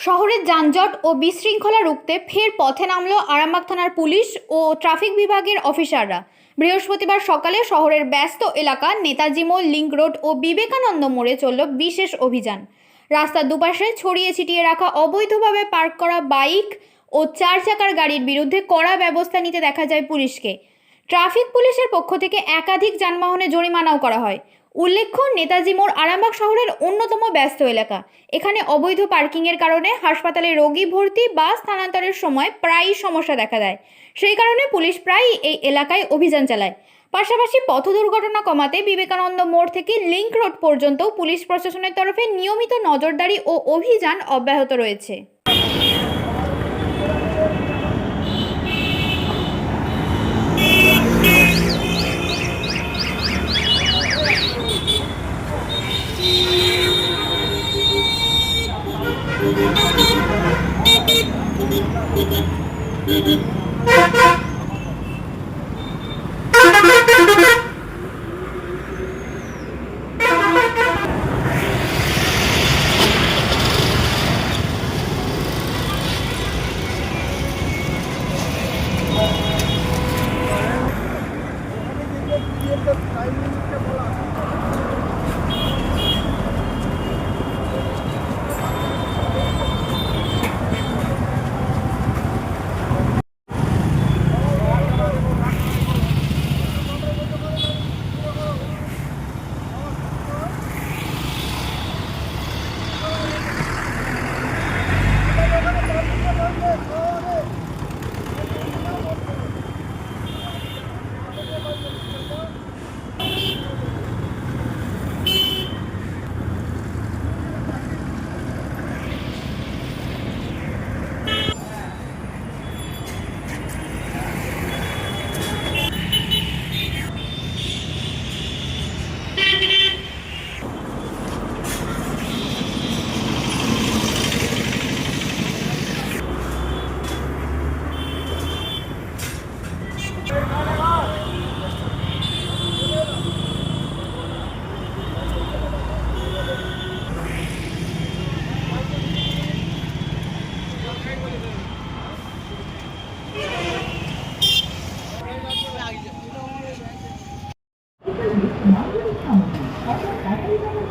শহরের যানজট ও বিশৃঙ্খলা রুখতে ফের পথে নামলো আরামবাগ থানার পুলিশ ও ট্রাফিক বিভাগের অফিসাররা। বৃহস্পতিবার সকালে শহরের ব্যস্ত এলাকা নেতাজি মোড় লিংক রোড ও বিবেকানন্দ মোড়ে চলল বিশেষ অভিযান। রাস্তার দুপাশে ছড়িয়ে ছিটিয়ে রাখা অবৈধভাবে পার্ক করা বাইক ও চার চাকার গাড়ির বিরুদ্ধে কড়া ব্যবস্থা নিতে দেখা যায় পুলিশকে। ট্রাফিক পুলিশের পক্ষ থেকে একাধিক যানবাহনে জরিমানাও করা হয়। উল্লেখ্য, নেতাজি মোড় আরামবাগ শহরের অন্যতম ব্যস্ত এলাকা। এখানে অবৈধ পার্কিংয়ের কারণে হাসপাতালে রোগী ভর্তি বা স্থানান্তরের সময় প্রায়ই সমস্যা দেখা দেয়। সেই কারণে পুলিশ প্রায়ই এই এলাকায় অভিযান চালায়। পাশাপাশি পথ দুর্ঘটনা কমাতে বিবেকানন্দ মোড় থেকে লিংক রোড পর্যন্ত পুলিশ প্রশাসনের তরফে নিয়মিত নজরদারি ও অভিযান অব্যাহত রয়েছে। Ha ha ha!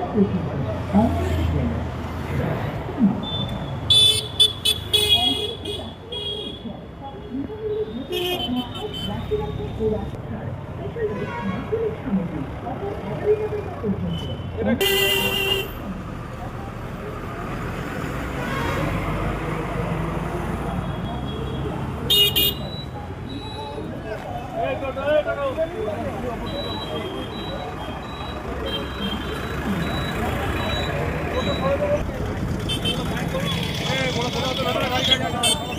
Hey, go, go, go, go. Bike